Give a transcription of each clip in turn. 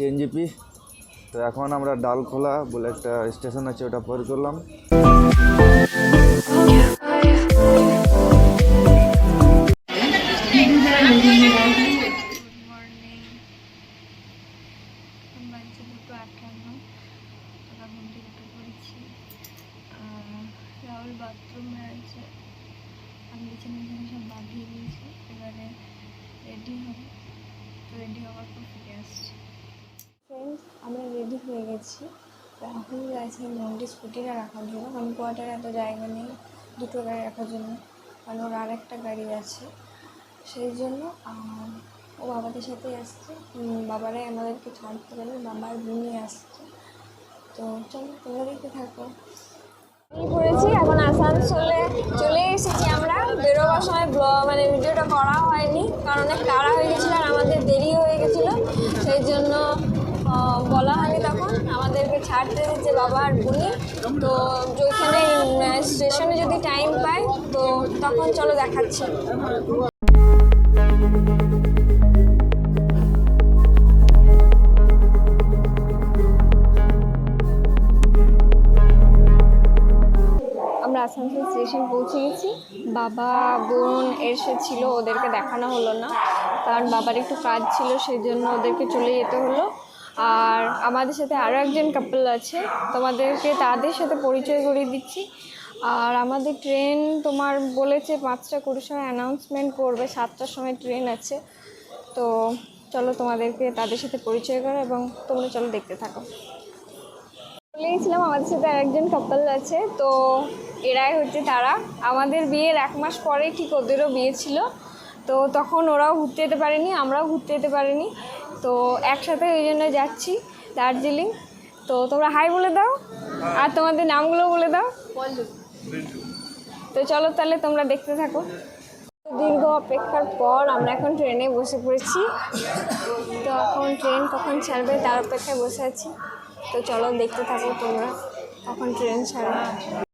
যাচ্ছি এনজিপি তো এখন আমরা ডালখোলা বলে একটা স্টেশন আছে, ওটা পর করলাম। বাথরুমে আমি এবারে রেডি হব তো রেডি হওয়ার পর ফিরে আসছি ফ্রেন্ডস আমরা রেডি হয়ে গেছি। রাহুল আছে মন্ডি স্কুটিটা রাখার জন্য। কারণ কোয়ার্টারে এত জায়গা নেই দুটো গাড়ি রাখার জন্য। কারণ ওর আর একটা গাড়ি আছে। সেই জন্য ও বাবাদের সাথেই আসছে। বাবারাই আমাদেরকে ছাড়তে পারবে বাবার বোনই আসছে। তো চলো, তোমরা দেখতে থাকো। করেছি এখন আসানসোলে। চলে এসেছি আমরা। বেরোবার সময় মানে ভিডিওটা করা হয়নি। কারণ অনেক তাড়া হয়ে গেছিল আর আমাদের দেরি হয়ে গেছিল। সেই জন্য বলা হয়নি তখন, আমাদেরকে ছাড়তে দিচ্ছে বাবা আর বুনি। তো যেখানে স্টেশনে যদি টাইম পাই তো তখন চলো দেখাচ্ছি। আমরা আসানসোল স্টেশন পৌঁছে গেছি। বাবা, বোন এসেছিল ওদেরকে দেখানো হলো না। কারণ বাবার একটু কাজ ছিল, সেই জন্য ওদেরকে চলে যেতে হলো। আর আমাদের সাথে আরও একজন কাপল আছে। তোমাদেরকে তাদের সাথে পরিচয় করিয়ে দিচ্ছি। আর আমাদের ট্রেন তোমার বলেছে পাঁচটা কুড়ির সময় অ্যানাউন্সমেন্ট করবে, সাতটার সময় ট্রেন আছে। তো চলো তোমাদেরকে তাদের সাথে পরিচয় করো এবং তোমরা চলো দেখতে থাকো। চলে গেছিলাম আমাদের সাথে আরেকজন কাপল আছে। তো এরাই হচ্ছে তারা। আমাদের বিয়ের এক মাস পরে ঠিক ওদেরও বিয়ে ছিল। তো তখন ওরাও ঘুরতে যেতে পারেনি, আমরাও ঘুরতে যেতে পারিনি। তো একসাথে ওই জন্য যাচ্ছি দার্জিলিং। তো তোমরা হাই বলে দাও, আর তোমাদের নামগুলো বলে দাও। তো চলো তাহলে তোমরা দেখতে থাকো। দীর্ঘ অপেক্ষার পর আমরা এখন ট্রেনে বসে পড়েছি। তো এখন ট্রেন কখন ছাড়বে তার অপেক্ষায় বসে আছি। তো চলো দেখতে থাকো তোমরা, কখন ট্রেন ছাড়বে।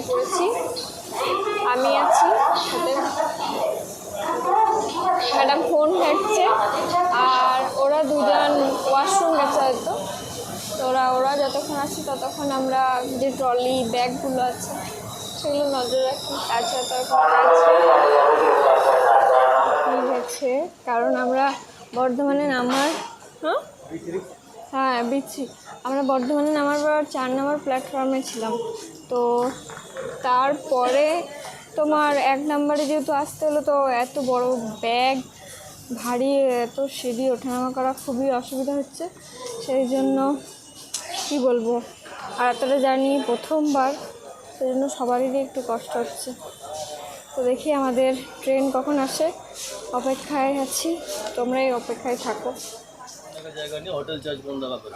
নেমে পড়েছি আমি আছি ম্যাডাম ফোন ঘাটছে, আর ওরা দুজন ওয়াশরুম গেছে হয়তো। তো ওরা ওরা যতক্ষণ আছে ততক্ষণ আমরা যে ট্রলি ব্যাগগুলো আছে, সেগুলো নজর রাখি। তাছাড়া তো ঠিক আছে, কারণ আমরা বর্ধমানে নামার হ্যাঁ? হ্যাঁ বিচ্ছি আমরা বর্ধমানে নামার পর চার নম্বর প্ল্যাটফর্মে ছিলাম। তো তারপরে তোমার এক নম্বরে যেহেতু আসতে হলো, তো এত বড় ব্যাগ ভারী, এত সিঁড়ি ওঠানামা করা খুবই অসুবিধা হচ্ছে। সেই জন্য কি বলব? আর এতটা জার্নি প্রথমবার, সেই জন্য সবারই একটু কষ্ট হচ্ছে। তো দেখি আমাদের ট্রেন কখন আসে। অপেক্ষায় আছি। তোমরাই অপেক্ষায় থাকো। জায়গা নিয়ে হোটেল চার্জ বন্ধ হবে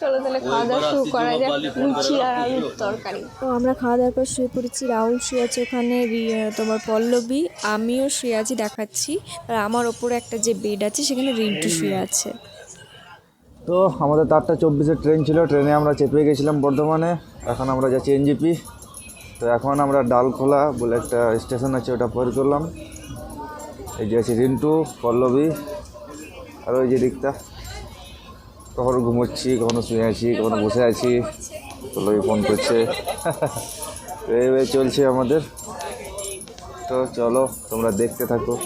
চলো তাহলে খাওয়া দাওয়া শুরু করা যাক। লুচি আর আলুর তরকারি। তো আমরা খাওয়া দাওয়ার পর শুয়ে পড়েছি রাহুল শুয়ে আছে ওখানে রি- তোমার পল্লবী আমিও শুয়ে আছি দেখাচ্ছি। আর আমার ওপরে একটা যে বেড আছে সেখানে রিন্টু শুয়ে আছে। তো আমাদের তারটা চব্বিশের ট্রেন ছিল ট্রেনে আমরা চেপে গেছিলাম বর্ধমানে। এখন আমরা যাচ্ছি এনজিপি। তো এখন আমরা ডালখোলা বলে একটা স্টেশন আছে ওটা পর করলাম। এই যে আছে রিন্টু, পল্লবী, আর ওই যে দিকটা কখনো ঘুমোচ্ছি, কখনো শুয়ে আছি, কখনো বসে আছি। পল্লবী ফোন করছে। এইভাবে চলছে আমাদের। তো চলো, তোমরা দেখতে থাকো।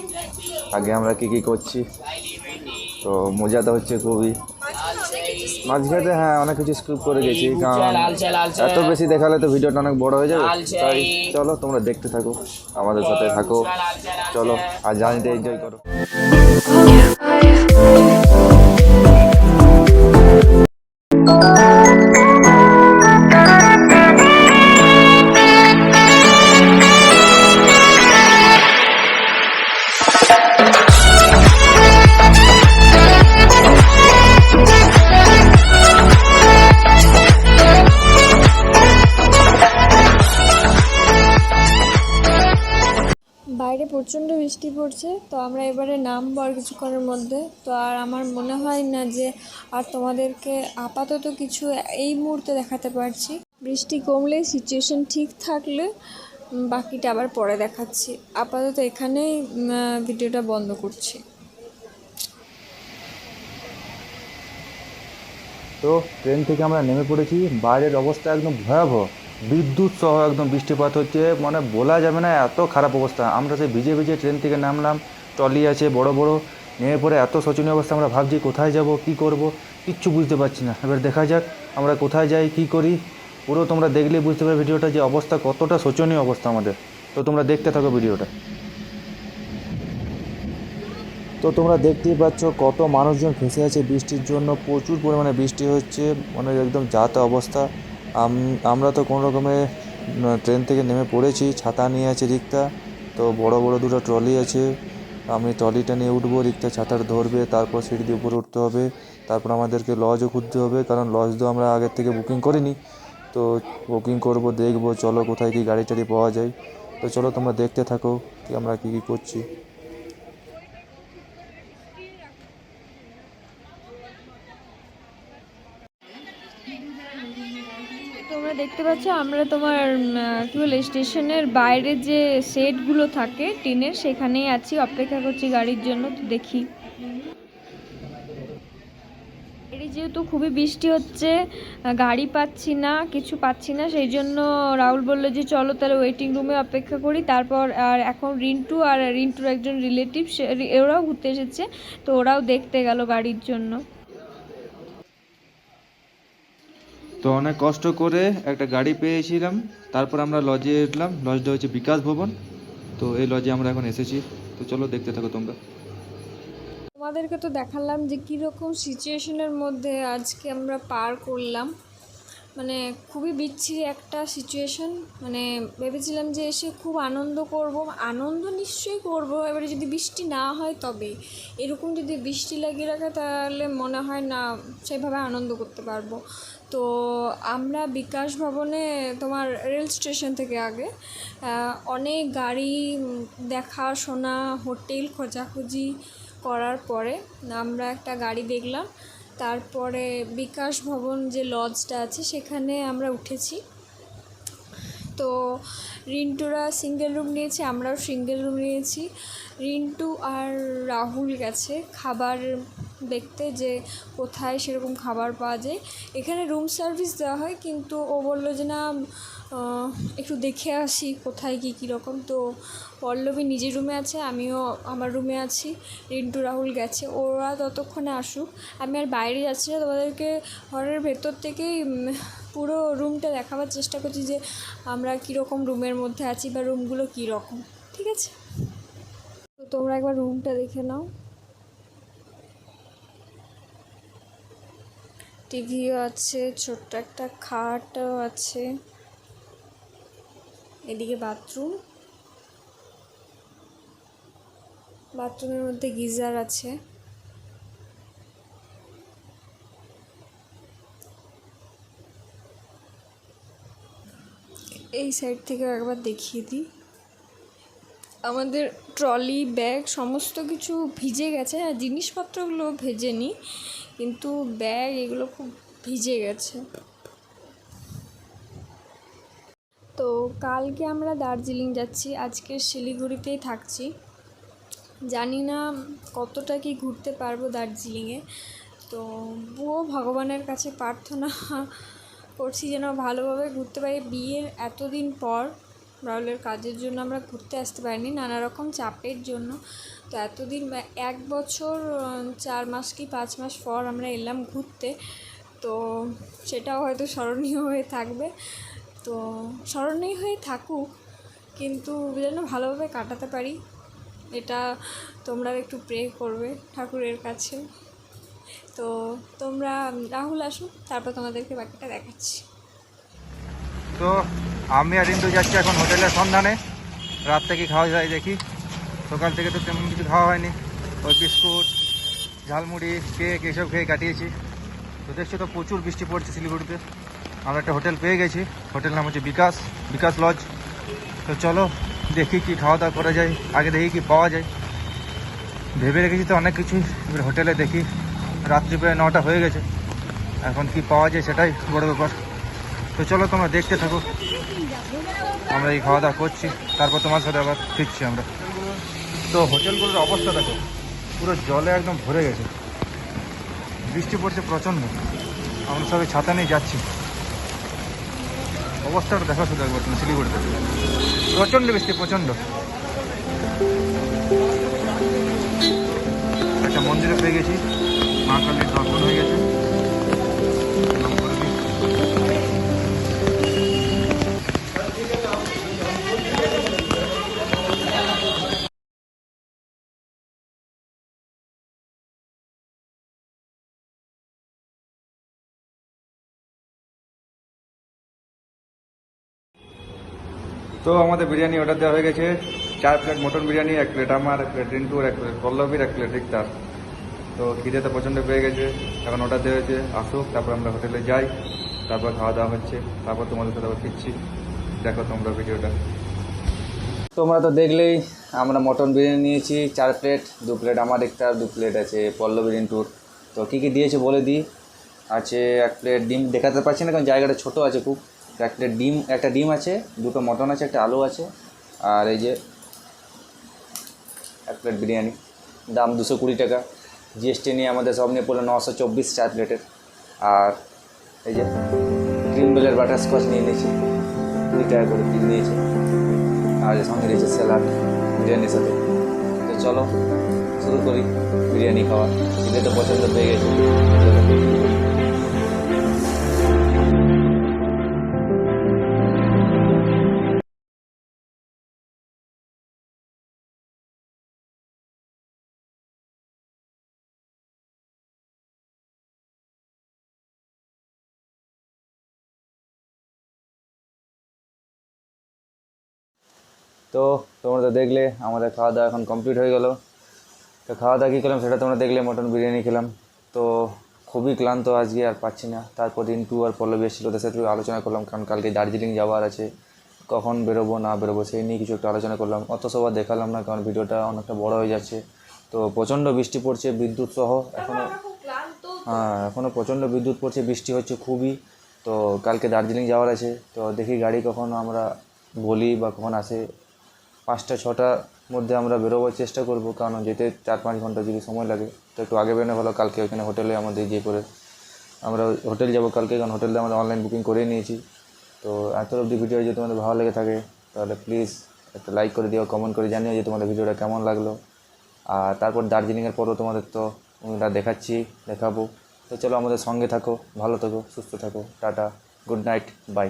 আগে আমরা কী কী করছি। তো মজা তো হচ্ছে খুবই। মাঝখানে হ্যাঁ অনেক কিছু স্ক্রিপ করে গেছি কারণ এত বেশি দেখালে তো ভিডিওটা অনেক বড় হয়ে যাবে। তাই চলো। তোমরা দেখতে থাকো আমাদের সাথে থাকো। চলো আর জানিতে এনজয় করো। নামবো আর কিছুক্ষণের মধ্যে। তো আর আমার মনে হয় না যে আর তোমাদেরকে আপাতত কিছু এই মুহূর্তে দেখাতে পারছি। বৃষ্টি কমলে সিচুয়েশন ঠিক থাকলে বাকিটা আবার পরে দেখাচ্ছি। আপাতত এখানেই ভিডিওটা বন্ধ করছি। তো ট্রেন থেকে আমরা নেমে পড়েছি। বাইরের অবস্থা একদম ভয়াবহ। বিদ্যুৎ সহ একদম বৃষ্টিপাত হচ্ছে। মানে বলা যাবে না এত খারাপ অবস্থা। আমরা সেই ভিজে ভিজে ট্রেন থেকে নামলাম। ট্রলি আছে, বড় বড়। নেমে পড়ে এত শোচনীয় অবস্থা, আমরা ভাবছি কোথায় যাব, কি করব, কিচ্ছু বুঝতে পারছি না। এবার দেখা যাক আমরা কোথায় যাই, কি করি। পুরো তোমরা দেখলেই বুঝতে পারবে ভিডিওটা যে অবস্থা কতটা শোচনীয় অবস্থা আমাদের। তো তোমরা দেখতে থাকো ভিডিওটা। তো তোমরা দেখতেই পাচ্ছ কত মানুষজন ফেসে আছে বৃষ্টির জন্য। প্রচুর পরিমাণে বৃষ্টি হচ্ছে মানে একদম যাতা অবস্থা। আমরা তো কোনো রকমে ট্রেন থেকে নেমে পড়েছি, ছাতা নিয়ে আছে রিক্তা। তো বড় বড় দুটো ট্রলি আছে। আমি ট্রলিটা নিয়ে উঠবো রিক্তা ছাতার ধরবে, তারপর সিঁড়ি দিয়ে উপরে উঠতে হবে, তারপর আমাদেরকে লজও খুঁজতে হবে, কারণ লজ তো আমরা আগের থেকে বুকিং করিনি। তো বুকিং করব, দেখব, চলো কোথায় কি গাড়ি টাড়ি পাওয়া যায়। তো চলো তোমরা দেখতে থাকো, কি আমরা কী কী করছি। দেখতে পাচ্ছ, আমরা তোমার কি বলে, স্টেশনের বাইরে যে সেটগুলো থাকে টিনের, সেখানেই আছি, অপেক্ষা করছি গাড়ির জন্য, তো দেখি। এই যেহেতু খুবই বৃষ্টি হচ্ছে গাড়ি পাচ্ছি না, কিছু পাচ্ছি না, সেই জন্য রাহুল বলল যে চলো তাহলে ওয়েটিং রুমে অপেক্ষা করি। তারপর আর এখন রিন্টু আর রিন্টুর একজন রিলেটিভ ওরাও ঘুরতে এসেছে, তো ওরাও দেখতে গেল গাড়ির জন্য। তো অনেক কষ্ট করে একটা গাড়ি পেয়েছিলাম। তারপর আমরা লজে উঠলাম লজটা হচ্ছে বিকাশ ভবন। তো এই লজে আমরা এখন এসেছি। তো চলো দেখতে থাকো তোমরা। তোমাদেরকে তো দেখালাম যে কীরকম সিচুয়েশনের মধ্যে আজকে আমরা পার করলাম। মানে খুবই বিচ্ছিরি একটা সিচুয়েশন মানে ভেবেছিলাম যে এসে খুব আনন্দ করব। আনন্দ নিশ্চয়ই করব। এবারে যদি বৃষ্টি না হয় তবে। এরকম যদি বৃষ্টি লাগিয়ে রাখে তাহলে মনে হয় না সেভাবে আনন্দ করতে পারব। তো আমরা বিকাশ ভবনে তোমার রেল স্টেশন থেকে আগে অনেক গাড়ি দেখাশোনা হোটেল খোঁজাখুঁজি করার পরে আমরা একটা গাড়ি দেখলাম। তারপরে বিকাশ ভবন যে লজটা আছে সেখানে আমরা উঠেছি। তো রিন্টুরা সিঙ্গেল রুম নিয়েছে, আমরাও সিঙ্গেল রুম নিয়েছি। রিন্টু আর রাহুল গেছে, খাবার দেখতে যে কোথায় সেরকম খাবার পাওয়া যায়। এখানে রুম সার্ভিস দেওয়া হয়, কিন্তু ও বলল যে, না একটু দেখে আসি কোথায় কী কীরকম তো পল্লবী নিজের রুমে আছে, আমিও আমার রুমে আছি। রিন্টু, রাহুল গেছে, ওরা ততক্ষণে আসুক। আমি আর বাইরে যাচ্ছি না, তোমাদেরকে ঘরের ভেতর থেকেই পুরো রুমটা দেখাবার চেষ্টা করছি যে আমরা কীরকম রুমের মধ্যে আছি বা রুমগুলো কীরকম ঠিক আছে? তো তোমরা একবার রুমটা দেখে নাও। টিভিও আছে, ছোট্ট একটা খাটও আছে। এদিকে বাথরুম। বাথরুমের মধ্যে গিজার আছে। এই সাইড থেকে একবার দেখিয়ে দিই। আমাদের ট্রলি, ব্যাগ সমস্ত কিছু ভিজে গেছে আর জিনিসপত্রগুলো ভেজে ভেজেনি, কিন্তু ব্যাগ এগুলো খুব ভিজে গেছে। তো কালকে আমরা দার্জিলিং যাচ্ছি, আজকে শিলিগুড়িতেই থাকছি। জানি না কতটা কি ঘুরতে পারব দার্জিলিংয়ে, তো বুয়ো ভগবানের কাছে প্রার্থনা করছি যেন ভালোভাবে ঘুরতে পারি। বিয়ের এতদিন পর রাহুলের কাজের জন্য আমরা ঘুরতে আসতে পারিনি, নানা রকম চাপের জন্য। তো এতদিন এক বছর চার মাস কি পাঁচ মাস পর আমরা এলাম ঘুরতে। তো সেটাও হয়তো স্মরণীয় হয়ে থাকবে। তো স্মরণীয় হয়ে থাকুক, কিন্তু যেন ভালোভাবে কাটাতে পারি, এটা তোমরা একটু প্রে করবে ঠাকুরের কাছে। তো তোমরা রাহুল আসুন তারপর তোমাদেরকে বাকিটা দেখাচ্ছি। তো আমি আর ইন্দু যাচ্ছি এখন হোটেলের সন্ধানে। রাত থেকে খাওয়া যায় দেখি। সকাল থেকে তো তেমন কিছু খাওয়া হয়নি। ওই বিস্কুট, ঝালমুড়ি, কেক, এসব খেয়ে কাটিয়েছি। তো দেখছ তো প্রচুর বৃষ্টি পড়ছে শিলিগুড়িতে। আমরা একটা হোটেল পেয়ে গেছি। হোটেল নাম হচ্ছে বিকাশ বিকাশ লজ। তো চলো, দেখি কি খাওয়া দাওয়া করা যায়। আগে দেখি কি পাওয়া যায়। ভেবে রেখেছি তো অনেক কিছুই। এবার হোটেলে দেখি। রাত্রি প্রায় নটা হয়ে গেছে। এখন কি পাওয়া যায় সেটাই বড় ব্যাপার। তো চলো তোমরা দেখতে থাকো। আমরা এই খাওয়া দাওয়া করছি, তারপর তোমার সাথে আবার ফিরছি আমরা। তো হোটেলগুলোর অবস্থা দেখো, পুরো জলে একদম ভরে গেছে। বৃষ্টি পড়ছে প্রচণ্ড। আমরা সবাই ছাতা নিয়ে যাচ্ছি। অবস্থাটা দেখা শুধু একবার তুমি, শিলিগুড়িতে। প্রচণ্ড বৃষ্টি, প্রচণ্ড। একটা মন্দিরে পেয়ে গেছি। মা কালীর দর্শন হয়ে গেছে। তো আমাদের বিরিয়ানি অর্ডার দেওয়া হয়ে গেছে। চার প্লেট মটন বিরিয়ানি, এক প্লেট আমার, এক প্লেট রিন্টুর, এক প্লেট পল্লবীর, এক প্লেট রিক্তার। তো খিদেতে প্রচণ্ড পেয়ে গেছে। এখন অর্ডার দেওয়া হয়েছে, আসুক, তারপর আমরা হোটেলে যাই। তারপর খাওয়া দাওয়া হচ্ছে, তারপর তোমাদের সাথে আবার ফিরছি। দেখো তোমরা ভিডিওটা। তোমরা তো দেখলেই, আমরা মটন বিরিয়ানি নিয়েছি, চার প্লেট দু প্লেট আমার একটা দু প্লেট আছে পল্লবী রিন্টুর। তো কী কী দিয়েছে বলে দিই? আছে এক প্লেট ডিম, দেখাতে পারছি না, কারণ জায়গাটা ছোটো আছে খুব। এক প্লেট ডিম, একটা ডিম আছে, দুটো মটন আছে, একটা আলু আছে, আর এই যে এক প্লেট বিরিয়ানি। দাম দুশো কুড়ি টাকা। জিএসটি নিয়ে আমাদের সব নিয়ে পড়ল নশো চব্বিশ চার প্লেটের। আর এই যে ক্রিম বেলের বাটার স্কচ নিয়ে নিয়েছি, কুড়ি টাকা করে পিস নিয়েছি। আর সঙ্গে রয়েছে স্যালাড, বিরিয়ানির সাথে। তো চলো, শুরু করি। বিরিয়ানি খাওয়া এটা তো পছন্দ পেয়ে গেছে। তো তোমরা তো দেখলে আমাদের খাওয়া দাওয়া এখন কমপ্লিট হয়ে গেল। তো খাওয়া দাওয়া কী করলাম সেটা তোমরা দেখলে মটন বিরিয়ানি খেলাম। তো খুবই ক্লান্ত আজকে আর পাচ্ছি না। তারপর রিন্টু আর পল্লবী এসেছিল ওদের সাথে আলোচনা করলাম কারণ কালকে দার্জিলিং যাওয়ার আছে। কখন বেরোবো না বেরোবো সেই নিয়ে কিছু একটু আলোচনা করলাম। অত সবার দেখালাম না কারণ ভিডিওটা অনেকটা বড় হয়ে যাচ্ছে। তো প্রচণ্ড বৃষ্টি পড়ছে বিদ্যুৎ সহ। এখনও হ্যাঁ এখনও প্রচণ্ড বিদ্যুৎ পড়ছে বৃষ্টি হচ্ছে খুবই। তো কালকে দার্জিলিং যাওয়ার আছে। তো দেখি গাড়ি কখন আমরা বলি বা কখন আসে। পাঁচটা, ছটার মধ্যে আমরা বেরোবার চেষ্টা করব। কারণ যেতে চার পাঁচ ঘণ্টা যদি সময় লাগে, তো একটু আগে বেরোনো ভালো। কালকে ওইখানে হোটেলে আমাদের গিয়ে করে আমরা হোটেল যাব কালকে। কারণ হোটেলে আমরা অনলাইন বুকিং করেই নিয়েছি। তো এত অবধি ভিডিও যদি তোমাদের ভালো লেগে থাকে, তাহলে প্লিজ একটা লাইক করে দিও কমেন্ট করে জানিও যে তোমাদের ভিডিওটা কেমন লাগল। আর তারপর দার্জিলিংয়ের পরও তোমাদের তো আমরা দেখাচ্ছি, দেখাবো। তো চলো আমাদের সঙ্গে থাকো, ভালো থাকো, সুস্থ থাকো, টাটা গুড নাইট বাই